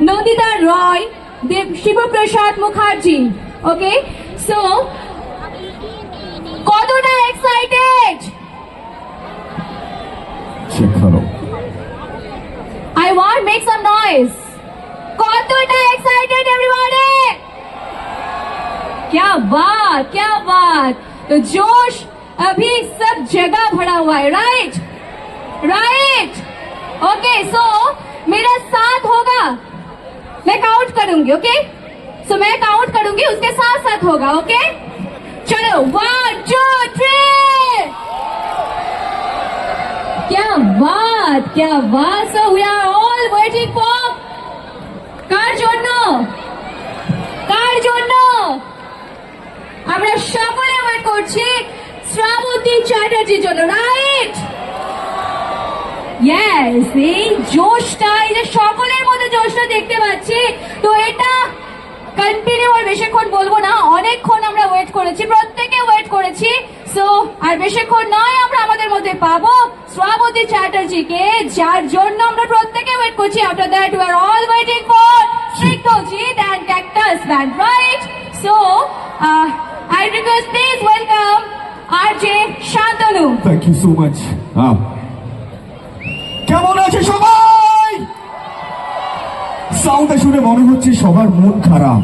নন্দিতা রয় দেব Shiboprosad Mukherjee okay so কতটা excited শেখানো I want make some noise. কতটা excited everybody? क्या बात क्या बात तो जोश अभी सब जगह भरा हुआ है राइट राइट ओके सो मेरा साथ होगा मैं काउंट करूंगी ओके सो मैं काउंट करूंगी उसके साथ साथ होगा ओके चलो वन टू थ्री क्या बात क्या बात so we are all waiting for কার জন্য কার জন্য আমরা সকলে ওয়েট করছি শ্রাবন্তী চ্যাটার্জির জন্য রাইট ইয়েস এই জোশটা, এই যে সকলের মধ্যে জোশটা দেখতে পাচ্ছি, তো এটা কন্টিনিউ আর বেশিক্ষণ বলব না, অনেকক্ষণ আমরা ওয়েট করেছি, প্রত্যেকে ওয়েট করেছি সো আর বেশিক্ষণ নয়, আমরা আমাদের মধ্যে পাবো শ্রাবতী চ্যাটার্জিকে, যার জন্য আমরা প্রত্যেকে ওয়েট করছি। After that we are all waiting for Snigdhajit and cactus band right so I request please welcome R J Shantanu thank you so much কেমন আছে সবাই? সাউন্ডে শুনে মনে হচ্ছে সবার মন খারাপ।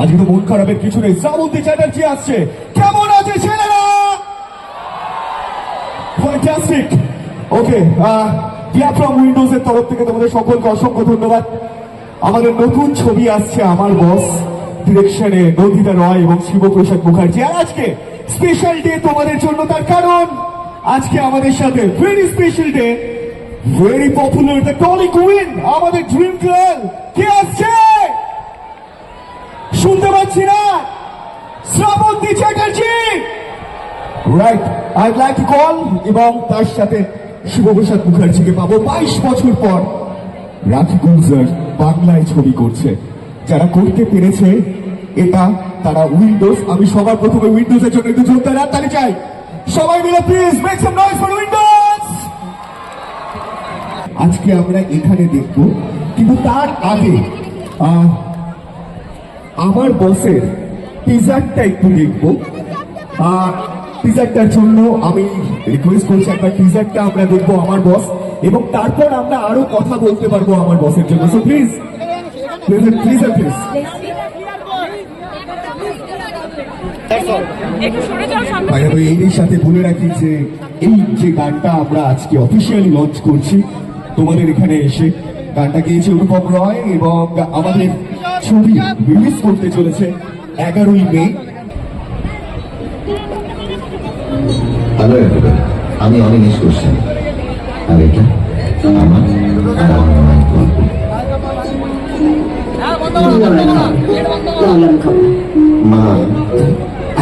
আজকে তো মন খারাপের কিছু নেই। শ্রাবন্তী চ্যাটার্জি আসছে। কেমন আছে ছেলেরা? ফ্যান্টাস্টিক ওকে প্ল্যাটফর্ম উইন্ডোজ এর তরফ থেকে তোমাদের সকলকে অসংখ্য ধন্যবাদ। আমাদের নতুন ছবি আসছে আমার বস ডিরেকশনে নন্দিতা রয় এবং শিবপ্রসাদ মুখার্জি। আর আজকে স্পেশাল ডে তোমাদের জন্য, তার কারণ আজকে আমাদের সাথে very special day very popular the Tolly queen আমাদের ড্রিম গার্ল কে আসছে? শুনতে পাচ্ছি না। Srabanti Chatterjee. Right I like to call এবং তার সাথে শিবপ্রসাদ মুখার্জিকে পাবো। বাইশ বছর পর রাখি গুলজার বাংলায় ছবি করছে। যারা করতে পেরেছে, এটা তারা উইন্ডোজ, আমি সবার প্রথমে উইন্ডোজের জন্য একটু জোরদার হাততালি চাই। সবাই মিলে please make some noise for Windows আজকে আমরা এখানে দেখব। কিন্তু তার আগে আমার বসের টিজারটা একটু দেখব। টিজারটার জন্য আমি রিকোয়েস্ট করছি একবার টিজারটা আমরা দেখব আমার বস এবং তারপর আমরা আরও কথা বলতে পারব আমার বসের জন্য। So please please please please এই সাথে বলে রাখি যে এই যে গানটা আমরা আজকে অফিসিয়ালি লঞ্চ করছি তোমাদের এখানে এসে গানটা গিয়েছে অনুপম রয় এবং আমাদের ছবি রিলিজ করতে চলেছে এগারোই মে। হ্যালো এভরিওয়ান আমি কোশ্চেন আর এটা আমার মা,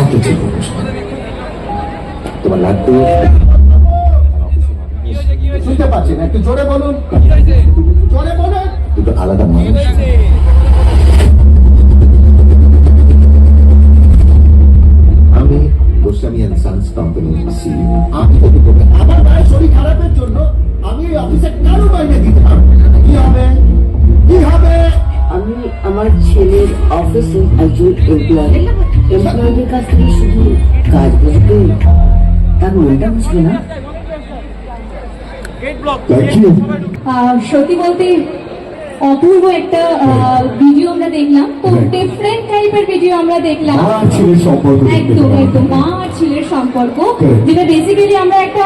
এত প্রশ্ন। তোমার লাগবে? শুনতে পাচ্ছেন একটু জোরে বলুন। জোরে বলুন। দুটো আলাদা মানুষ আমি গোস্বামী অ্যান্ড সানস কোম্পানির সিইও আমি আমার মায়ের শরীর খারাপের জন্য আমি এই অফিসে কারও মাইনে দিতে কি হবে? কি হবে? আমি আমার ছেলের অফিসে একজন কাছ থেকে শুধু কাজ বলতে তার মনটা বুঝবে না। সত্যি বলতে অপূর্ব একটা ভিডিও আমরা দেখলাম। তো ডিফারেন্ট টাইপের ভিডিও আমরা দেখলাম। একদম একদম মা আর ছেলের সম্পর্ক। যেটা বেসিক্যালি আমরা একটা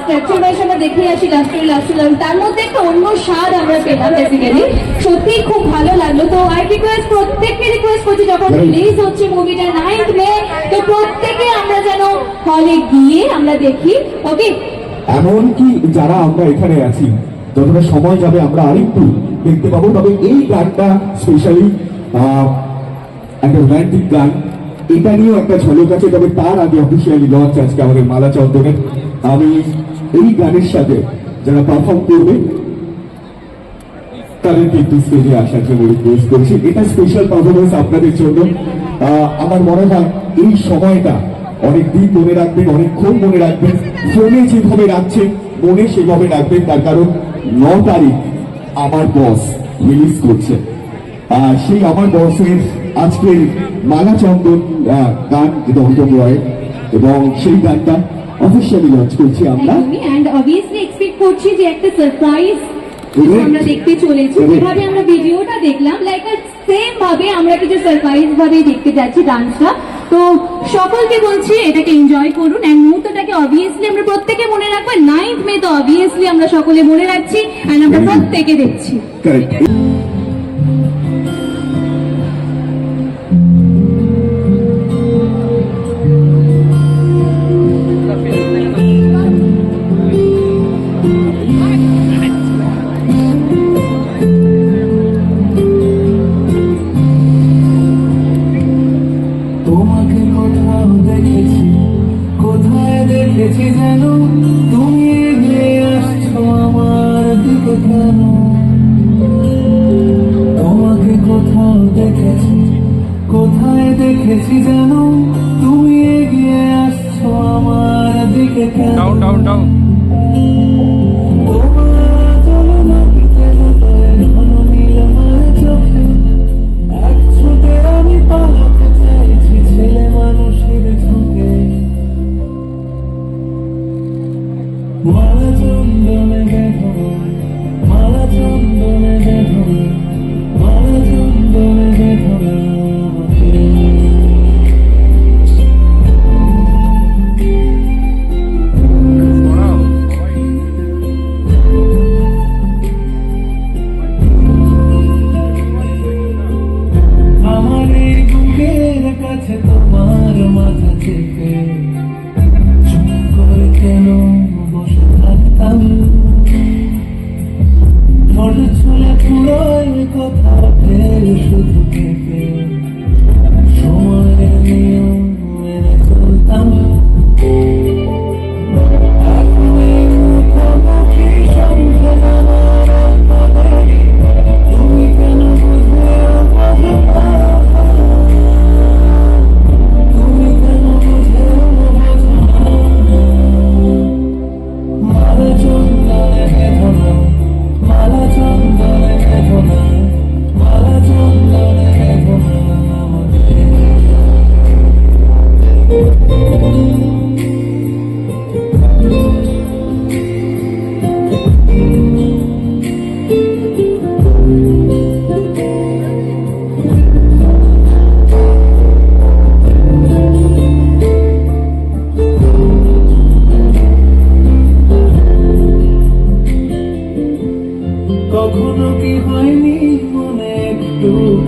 স্ট্রাকচার ওয়াইজ আমরা দেখে আসি লাস্টের লাস্টের তার মধ্যে একটা অন্য স্বাদ আমরা পেলাম বেসিক্যালি সত্যি খুব ভালো লাগল। তো আই রিকোয়েস্ট প্রত্যেককে রিকোয়েস্ট করছি যখন রিলিজ হচ্ছে মুভিটা নাইন্থ মে তো প্রত্যেকে আমরা যেন হলে গিয়ে আমরা দেখি। ওকে এমনকি যারা আমরা এখানে আছি? যতটা সময় যাবে আমরা আরেকটু দেখতে পাবো। তবে এই গানটা স্পেশালি একটা রোম্যান্টিক গান। এটা নিয়েও একটা ঝলক আছে, তবে তার আগে অফিসিয়ালি লঞ্চ আজকে আমাদের মালা চন্দনের। আমি এই গানের সাথে যারা পারফর্ম করবে, তাদেরকে একটু স্টেজে আসার জন্য রিকোয়েস্ট করছি। এটা স্পেশাল পারফরমেন্স আপনাদের জন্য। আমার মনে হয় এই সময়টা অনেক দিন মনে রাখবেন অনেকক্ষণ মনে রাখবেন ফোনে যেভাবে রাখছেন মনে সেভাবে রাখবেন তার কারণ ন তারিখ আমার বস রিলিজ করছে আহ, সেই আমার বয়সের আজকের মালা চন্দন গান অনুপম রয় এবং সেই গানটা অফিসিয়ালি লঞ্চ করছি আমরা অ্যান্ড অবভিয়াসলি এক্সপেক্ট করছি যে একটা সারপ্রাইজ. আমরা দেখতে চলেছি. যেভাবে আমরা ভিডিওটা দেখলাম লাইক সেম ভাবে আমরা কিছু সারপ্রাইজ ভাবে দেখতে যাচ্ছি ডান্সটা তো সকলকে বলছি এটাকে এনজয় করুন। অ্যান্ড মুহূর্তটাকে অবভিয়াসলি আমরা প্রত্যেকে মনে রাখব নাইন্থ মে তো অবভিয়াসলি আমরা সকলে মনে রাখছি অ্যান্ড আমরা প্রত্যেকে দেখছি। কোথায় দেখেছি জানো তুমি এগিয়ে আসছো আমার দিকে ডাউন ডাউন ডাউন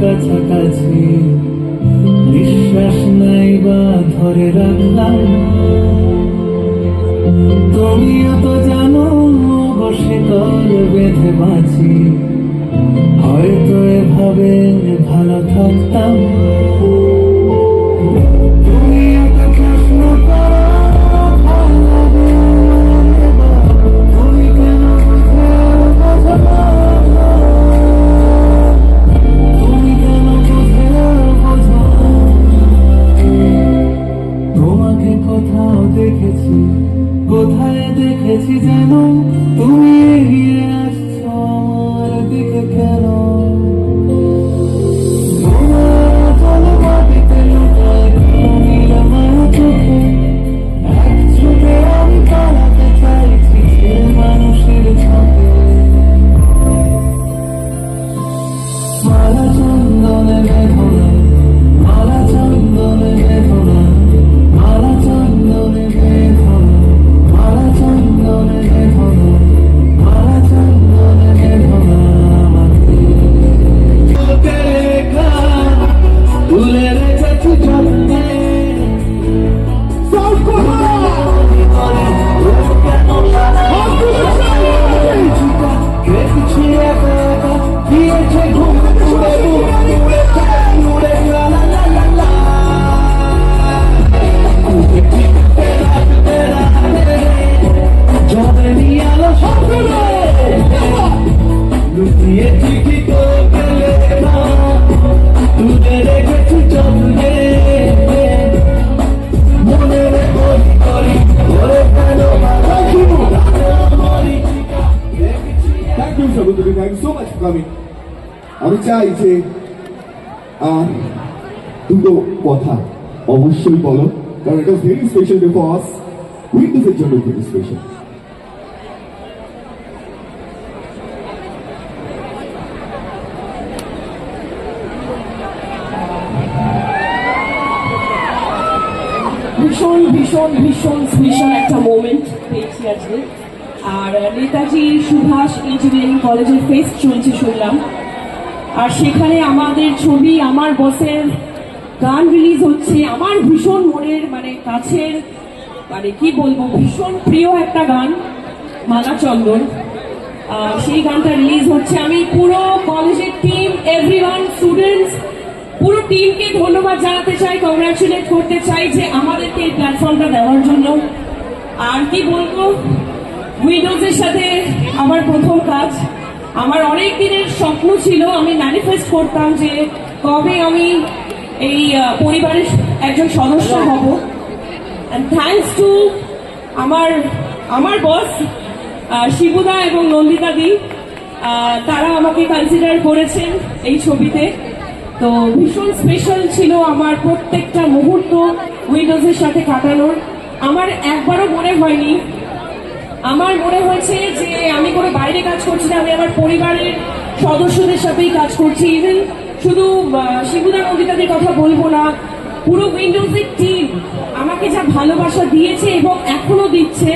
কাছাকাছি। নিঃশ্বাস নাই বা ধরে রাখলাম। তুমিও তো জানো বসে কল বেঁধে বাঁচি। হয়তো এভাবে ভালো থাকতাম। চাই যে দুটো কথা অবশ্যই বলো, কারণ এটা ভেরি স্পেশাল বিকজ জন্য ভেরি স্পেশাল ভীষণ ভীষণ ভীষণ স্পেশাল একটা মোমেন্ট পেয়েছি আজকে। আর, নেতাজি, সুভাষ ইঞ্জিনিয়ারিং কলেজের ফেস্ট চলছে শুনলাম। আর সেখানে আমাদের ছবি, আমার বসের গান রিলিজ হচ্ছে। আমার ভীষণ মনের মানে কাছের মানে কি বলব, ভীষণ প্রিয় একটা গান, মালা চন্দন। সেই গানটা রিলিজ হচ্ছে। আমি পুরো কলেজের টিম এভরিওয়ান স্টুডেন্টস পুরো টিমকে ধন্যবাদ জানাতে চাই কংগ্রাচুলেট করতে চাই যে আমাদেরকে এই প্ল্যাটফর্মটা দেওয়ার জন্য। আর কি বলব উইন্ডোজের সাথে আমার প্রথম কাজ আমার অনেক দিনের স্বপ্ন ছিল, আমি ম্যানিফেস্ট করতাম যে কবে আমি এই পরিবারের একজন সদস্য হব। থ্যাংকস টু আমার আমার বস শিবুদা এবং নন্দিতা দি তারা আমাকে কনসিডার করেছেন এই ছবিতে। তো ভীষণ স্পেশাল ছিল আমার প্রত্যেকটা মুহূর্ত উইন্ডোজের সাথে কাটানোর। আমার একবারও মনে হয়নি আমার মনে হয়েছে যে আমি কোনো বাইরে কাজ করছি না আমি আমার পরিবারের সদস্যদের সাথেই কাজ করছি। ইভেন শুধু শিবুদা নন্দিতাদের কথা বলব না পুরো উইন্ডোজের টিম আমাকে যা ভালোবাসা দিয়েছে এবং এখনও দিচ্ছে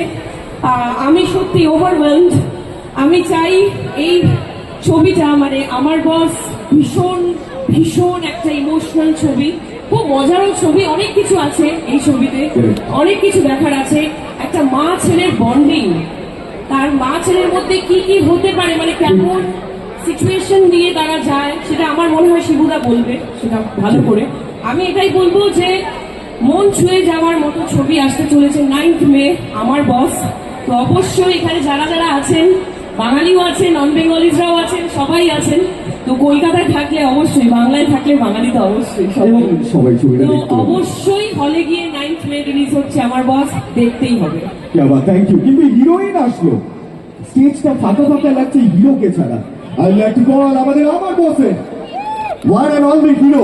আমি সত্যি ওভারওয়েলড আমি চাই এই ছবিটা মানে আমার বস ভীষণ ভীষণ একটা ইমোশনাল ছবি। খুব মজারও ছবি অনেক কিছু আছে এই ছবিতে অনেক কিছু দেখার আছে। একটা মা ছেলের বন্ডিং তার মা ছেলের মধ্যে কি কি হতে পারে? মানে কেমন সিচুয়েশন দিয়ে তারা যায়, সেটা আমার মনে হয় শিবুদা বলবে, সেটা ভালো করে। আমি এটাই বলব যে, মন ছুঁয়ে যাওয়ার মতো ছবি আসতে চলেছে নাইন্থ মে, আমার বস তো অবশ্যই এখানে যারা যারা আছেন, বাঙালিও আছেন নন বেঙ্গলিজরাও আছেন, সবাই আছেন তো কলকাতায় থাকলে অবশ্যই বাংলায় থাকলে বাঙালি তো অবশ্যই সবাই। তো অবশ্যই হলে গিয়ে নাইন্থ মে রিলিজ হচ্ছে আমার বস দেখতেই হবে। থ্যাংক ইউ কিন্তু হিরোইন আসলো। স্টেজটা ফাঁকা ফাঁকা লাগছে হিরোকে ছাড়া। টু আমাদের আমার বসে one and only hero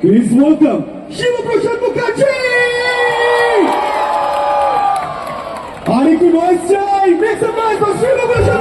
please welcome Shiboprosad Mukherjee! আর একটু চাই make some noise for Shiboprosad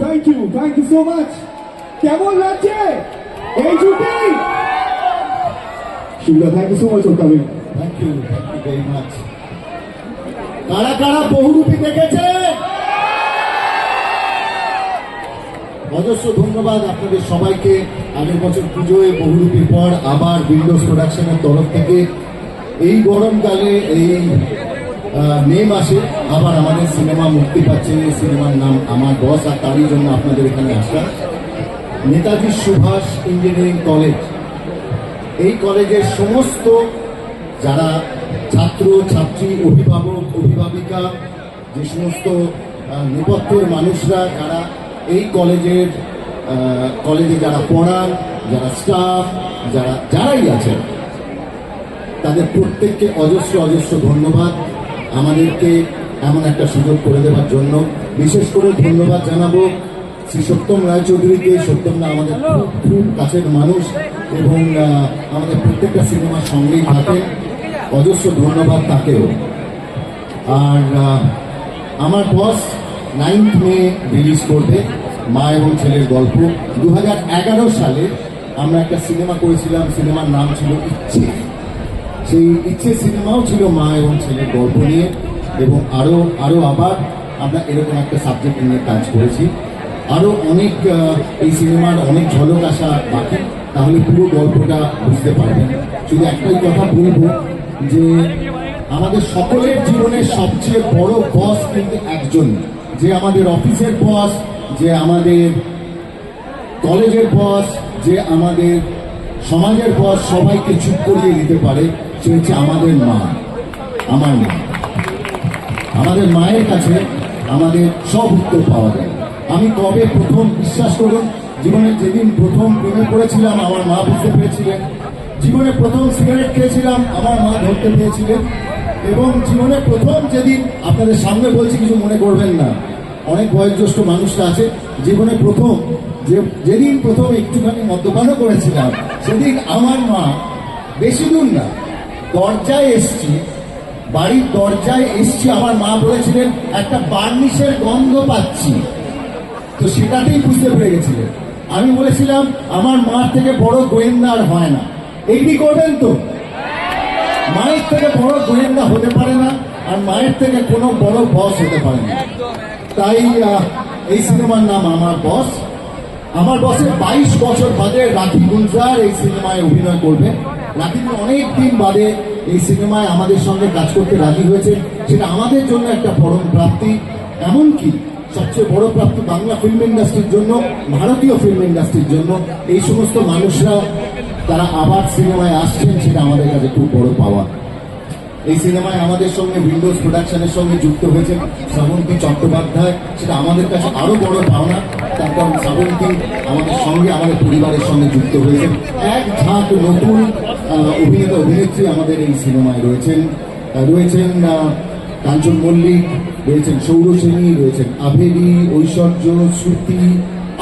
thank you thank you so much কেমন লাগছে? এই ছুটি? শিবরা thank you so much for thank you thank you very much কারা কারা বহুরূপী দেখেছে? অজস্র ধন্যবাদ আপনাদের সবাইকে। আগের বছর পুজোয় বহুরূপীর পর আবার উইন্ডোজ প্রোডাকশনের তরফ থেকে এই গরমকালে এই মে মাসে আবার আমাদের সিনেমা মুক্তি পাচ্ছে, এই সিনেমার নাম আমার বস, আর তারই জন্য আপনাদের এখানে আসা। Netaji Subhash engineering college. এই কলেজের সমস্ত যারা ছাত্র, ছাত্রী, অভিভাবক, অভিভাবিকা, যে সমস্ত নেপথ্যের মানুষরা, যারা এই কলেজের কলেজে যারা পড়ান, যারা স্টাফ, যারা, যারাই আছেন, তাদের প্রত্যেককে অজস্র অজস্র ধন্যবাদ। আমাদেরকে এমন একটা সুযোগ করে দেওয়ার জন্য বিশেষ করে ধন্যবাদ জানাব শ্রী সত্যম রায়চৌধুরীকে সত্যম দা আমাদের খুব কাছের মানুষ এবং আমাদের প্রত্যেকটা সিনেমার সঙ্গেই থাকেন। অজস্র ধন্যবাদ তাকেও। আর আমার বস নাইন্থ মে রিলিজ করবে মা এবং ছেলের গল্প। দু হাজার এগারো সালে আমরা একটা সিনেমা করেছিলাম, সিনেমার নাম ছিল ইচ্ছে। সেই ইচ্ছে সিনেমাও ছিল মা এবং ছেলের গল্প নিয়ে, এবং আরও আরও আবার আমরা এরকম একটা সাবজেক্ট নিয়ে কাজ করেছি। আরও অনেক এই সিনেমার অনেক ঝলক আসা বাকি, তাহলে পুরো গল্পটা বুঝতে পারবেন। শুধু একটাই কথা বলব যে, আমাদের সকলের জীবনের সবচেয়ে বড় বস কিন্তু একজন, যে আমাদের অফিসের বস যে আমাদের কলেজের বস যে আমাদের সমাজের বস সবাইকে চুপ করিয়ে দিতে পারে। সে হচ্ছে আমাদের মা, আমার মা। আমাদের মায়ের কাছে আমাদের সব উত্তর পাওয়া যায়। আমি কবে প্রথম বিশ্বাস করুন, জীবনে যেদিন প্রথম প্রেমে পড়েছিলাম, আমার মা বুঝতে পেরেছিলেন। জীবনে প্রথম সিগারেট খেয়েছিলাম, আমার মা ধরতে পেরেছিলেন। এবং জীবনে প্রথম যেদিন আপনাদের সামনে বলছি, কিছু মনে করবেন না। অনেক বয়োজ্যেষ্ঠ মানুষরা আছে, জীবনে প্রথম, যে, যেদিন প্রথম একটুখানি মদ্যপানও করেছিলাম, সেদিন আমার মা বেশি দূর না দরজায় এসছি, বাড়ির দরজায় এসছি, আমার মা বলেছিলেন, একটা বার্নিশের গন্ধ পাচ্ছি। তো সেটাতেই বুঝতে পেরে গেছিলেন। আমি বলেছিলাম, আমার মার থেকে বড় গোয়েন্দা আর হয় না। এগ্রি করবেন তো? মায়ের থেকে বড় গোয়েন্দা হতে পারে না, আর মায়ের থেকে কোনো বড় বস হতে পারে না। তাই এই সিনেমার নাম আমার বস আমার বসের বাইশ বছর বাদে রাখি গুলজার এই সিনেমায় অভিনয় করবে। রাখি অনেক দিন বাদে এই সিনেমায় আমাদের সঙ্গে কাজ করতে রাজি হয়েছে। সেটা আমাদের জন্য একটা পরম প্রাপ্তি। এমনকি সবচেয়ে বড় প্রাপ্তি বাংলা ফিল্ম ইন্ডাস্ট্রির জন্য, ভারতীয় ফিল্ম ইন্ডাস্ট্রির জন্য। এই সমস্ত মানুষরা তারা আবার সিনেমায় আসছেন, সেটা আমাদের কাছে খুব বড় পাওয়া। এই সিনেমায় আমাদের সঙ্গে উইন্ডোজ প্রোডাকশনের সঙ্গে যুক্ত হয়েছে শ্রাবন্তী চট্টোপাধ্যায়। সেটা আমাদের কাছে আরও বড় পাওনা। তার কারণ শ্রাবন্তী আমাদের সঙ্গে, আমাদের পরিবারের সঙ্গে যুক্ত হয়েছে এক ঝাঁক নতুন অভিনেতা, অভিনেত্রী আমাদের এই সিনেমায় রয়েছেন। রয়েছেন কাঞ্চন মল্লিক, রয়েছেন সৌরসেনী রয়েছেন আভেরি, ঐশ্বর্য, শ্রুতি,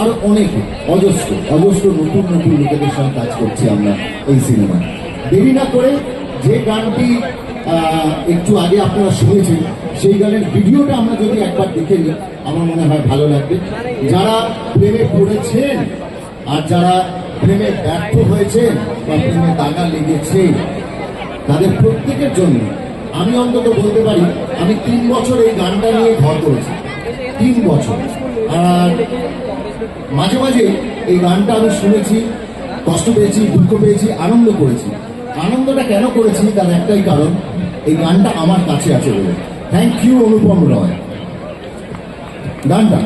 আর অনেকে। অজস্র অজস্র নতুন নতুন লোকেদের সঙ্গে কাজ করছি আমরা এই সিনেমায়। দেরি না করে যে গানটি একটু আগে আপনারা শুনেছেন, সেই গানের ভিডিওটা আমরা যদি একবার দেখে নিই, আমার মনে হয় ভালো লাগবে। যারা প্রেমে পড়েছেন আর যারা প্রেমে ব্যর্থ হয়েছে বা প্রেমে দাগা লেগেছে তাদের প্রত্যেকের জন্য। আমি অন্তত বলতে পারি, আমি তিন বছর এই গানটা নিয়ে ঘর করেছি। তিন বছর। আর মাঝে মাঝে এই গানটা আমি শুনেছি, কষ্ট পেয়েছি, দুঃখ পেয়েছি, আনন্দ করেছি। আনন্দটা কেন করেছি তার একটাই কারণ, এই গানটা আমার কাছে আছে বলে। Thank you Anupam Roy. গানটা।